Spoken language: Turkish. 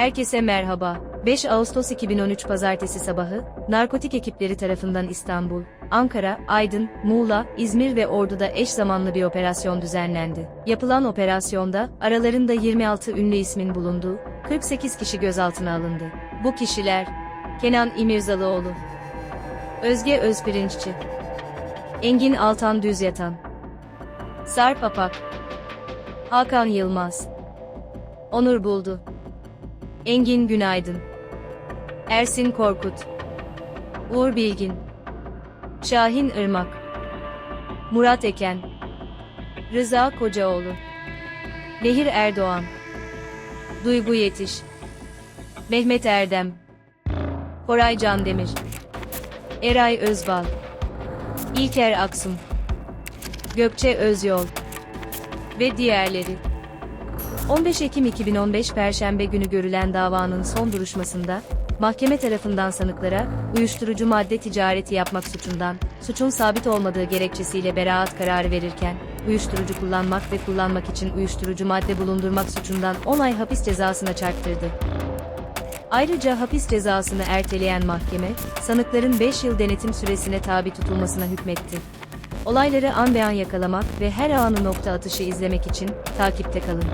Herkese merhaba. 5 Ağustos 2013 Pazartesi sabahı, narkotik ekipleri tarafından İstanbul, Ankara, Aydın, Muğla, İzmir ve Ordu'da eş zamanlı bir operasyon düzenlendi. Yapılan operasyonda, aralarında 26 ünlü ismin bulunduğu, 48 kişi gözaltına alındı. Bu kişiler, Kenan İmirzalıoğlu, Özge Özpirinççi, Engin Altan Düzyatan, Sarp Apak, Hakan Yılmaz, Onur Buldu, Engin Günaydın, Ersin Korkut, Uğur Bilgin, Şahin Irmak, Murat Eken, Rıza Kocaoğlu, Nehir Erdoğan, Duygu Yetiş, Mehmet Erdem, Koray Candemir, Eray Özbal, İlker Aksum, Gökçe Özyol. Ve diğerleri. 15 Ekim 2015 Perşembe günü görülen davanın son duruşmasında, mahkeme tarafından sanıklara, uyuşturucu madde ticareti yapmak suçundan, suçun sabit olmadığı gerekçesiyle beraat kararı verirken, uyuşturucu kullanmak ve kullanmak için uyuşturucu madde bulundurmak suçundan 10 ay hapis cezasına çarptırdı. Ayrıca hapis cezasını erteleyen mahkeme, sanıkların 5 yıl denetim süresine tabi tutulmasına hükmetti. Olayları an be yakalamak ve her anı nokta atışı izlemek için takipte kalın.